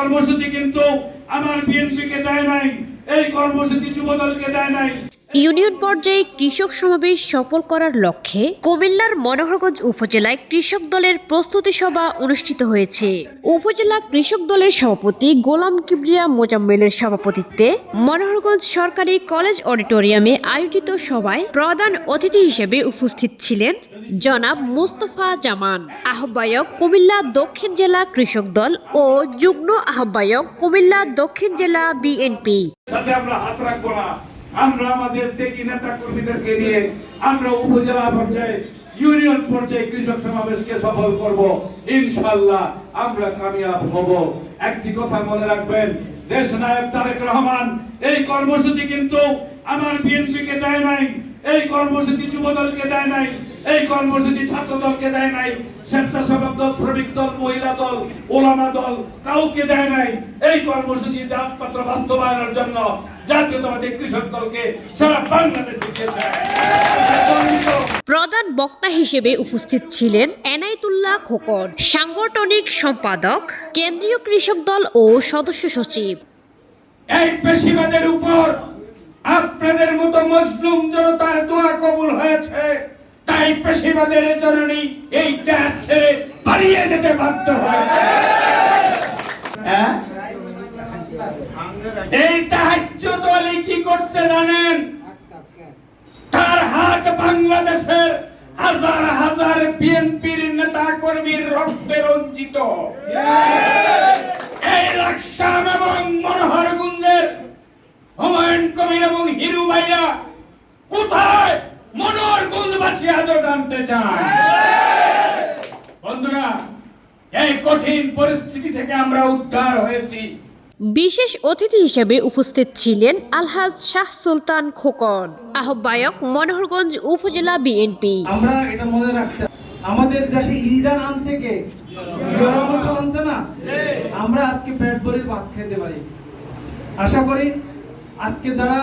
কর্মসূচি কিন্তু আমার বিএনপিকে দেয় নাই এই কর্মসূচি যুবদলকে দেয় নাই। ইউনিয়ন পর্যায়ে কৃষক সমাবেশ সফল করার লক্ষ্যে কুমিল্লার মনোহরগঞ্জ উপজেলায় কৃষক দলের প্রস্তুতি সভা অনুষ্ঠিত হয়েছে। উপজেলা কৃষক দলের সভাপতি গোলাম কিবরিয়া মোজাম্মেলের সভাপতিত্বে মনোহরগঞ্জ সরকারি কলেজ অডিটোরিয়ামে আয়োজিত সভায় প্রধান অতিথি হিসেবে উপস্থিত ছিলেন জনাব মুস্তফা জামান। আহ্বায়ক কুমিল্লা দক্ষিণ জেলা কৃষক দল ও যুগ্ম আহ্বায়ক কুমিল্লা দক্ষিণ জেলা বিএনপি। আমরা আমাদের ত্যাগী নেতা কর্মীদেরকে নিয়ে আমরা উপজেলা পর্যায়ে ইউনিয়ন পর্যায়ে কৃষক সমাবেশকে সফল করব। ইনশাল্লাহ আমরা কামিয়াব হব। একটি কথা মনে রাখবেন, দেশ নায়ক তারেক রহমান, এই কর্মসূচি কিন্তু আমার বিএনপিকে দেয় নাই, এই কর্মসূচি যুবদলকে দেয় নাই এই কর্মসূচি ছাত্র দলকে দেয় নাই স্বেচ্ছাসেবক দল শ্রমিক দল মহিলা দল ওলামা দল কাউকে দেয় নাই। এই কর্মসূচি একমাত্র বাস্তবায়নের জন্য জাতীয়তাবাদী কৃষক দলকে সারা বাংলাদেশে প্রধান বক্তা হিসেবে উপস্থিত ছিলেন এনায়েতুল্লাহ খোকন সাংগঠনিক সম্পাদক কেন্দ্রীয় কৃষক দল ও সদস্য সচিব। এই পেশিবাদের উপর আপনাদের মতো মজলুম জনতার দোয়া কবুল হয়েছে। তাই পেশিবাদের জননী, এই দেশ ছেড়ে পালিয়ে যেতে বাধ্য হয়েছে হ্যাঁ? এই তাহাজ্জুদ আলী কি করছে জানেন? তার হাত বাংলাদেশের হাজার হাজার বিএনপির নেতা কর্মীর রক্তে রঞ্জিত। এই লাকসাম এবং মনোহরগুঞ্জের হুমায়ুন কবির এবং হিরু ভাইয়া কোথায় মনোহরগুঞ্জবাসী আজও জানতে চায়। বন্ধুরা এই কঠিন পরিস্থিতি থেকে আমরা উদ্ধার হয়েছি। বিশেষ অতিথি হিসেবে উপস্থিত ছিলেন আলহাজ শাহ সুলতান খোকন আহ্বায়ক মনোহরগঞ্জ উপজেলা বিএনপি। আমরা এটা মনে রাখতে আমাদের দেশে ইরিদান আনছে কে? আনছে না? আমরা আজকে পেট ভরে ভাত খেতে পারি। আশা করি আজকে যারা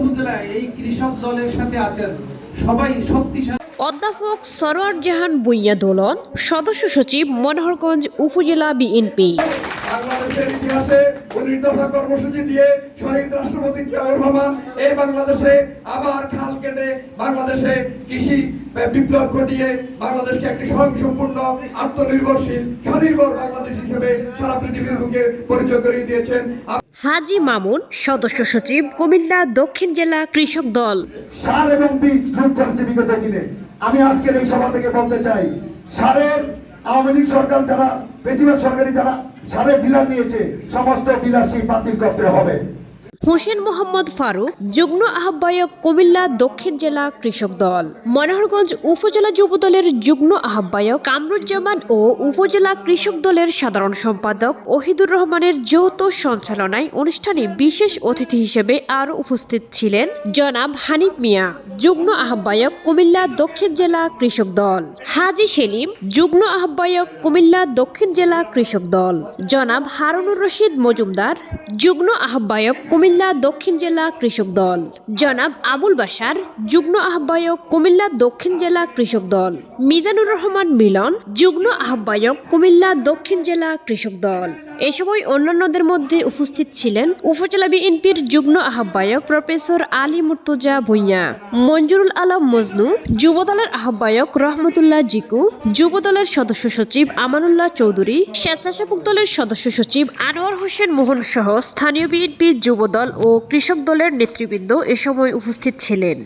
উপজেলায় এই কৃষক দলের সাথে আছেন সবাই শক্তিশালী। অধ্যাপক সরোয়ার জাহান বুইয়া দোলন, সদস্য সচিব মনোহরগঞ্জ উপজেলা বিএনপি। বাংলাদেশের ইতিহাসে উনিশ দফা কর্মসূচি দিয়ে শহীদ রাষ্ট্রপতি জিয়াউর রহমান এই বাংলাদেশে আবার খাল কেটে বাংলাদেশে কৃষি বিপ্লব ঘটিয়ে বাংলাদেশকে একটি স্বয়ংসম্পূর্ণ আত্মনির্ভরশীল স্বনির্ভর বাংলাদেশ হিসেবে সারা পৃথিবীর বুকে পরিচয় করিয়ে দিয়েছেন। হাজি মামুন সদস্য সচিব কুমিল্লা দক্ষিণ জেলা কৃষক দল। সার এবং বীজ লুট করেছে বিগত দিনে। আমি আজকের এই সভা থেকে বলতে চাই সারের আওয়ামী লীগ সরকার যারা, বেশিরভাগ সরকারি যারা সারে ডিলার নিয়েছে, সমস্ত বিলাসী বাতিল করতে হবে। হোসেন মোহাম্মদ ফারুক, যুগ্ম আহ্বায়ক কুমিল্লা দক্ষিণ জেলা কৃষক দল। মনোহরগঞ্জ উপজেলা যুবদলের যুগ্ম আহ্বায়ক কামরুজ্জামান ও উপজেলা কৃষক দলের সাধারণ সম্পাদক ওহিদুর রহমানের যৌথ সঞ্চালনায় অনুষ্ঠানে বিশেষ অতিথি হিসেবে আরও উপস্থিত ছিলেন জনাব হানিফ মিয়া, যুগ্ম আহ্বায়ক কুমিল্লা দক্ষিণ জেলা কৃষক দল। হাজি সেলিম, যুগ্ম আহ্বায়ক কুমিল্লা দক্ষিণ জেলা কৃষক দল। জনাব হারুনুর রশিদ মজুমদার, যুগ্ম আহ্বায়ক কুমিল্লা দক্ষিণ জেলা কৃষক দল। জনাব আবুল বাসার যুগ্ম আহ্বায়ক কুমিল্লা দক্ষিণ জেলা কৃষক দল। মিজানুর রহমান মিলন যুগ্ম আহ্বায়ক কুমিল্লা দক্ষিণ জেলা কৃষক দল। এ সময় অন্যান্যদের মধ্যে উপস্থিত ছিলেন উপজেলা বিএনপির যুগ্ম আহ্বায়ক প্রফেসর আলী মুর্তজা ভুঁইয়া, মঞ্জুরুল আলম মজনু, যুবদলের আহ্বায়ক রহমতুল্লাহ জিকু, যুবদলের সদস্য সচিব আমানুল্লাহ চৌধুরী, স্বেচ্ছাসেবক দলের সদস্য সচিব আনোয়ার হোসেন মোহন সহ স্থানীয় বিএনপির যুবদল ও কৃষক দলের নেতৃবৃন্দ এ সময় উপস্থিত ছিলেন।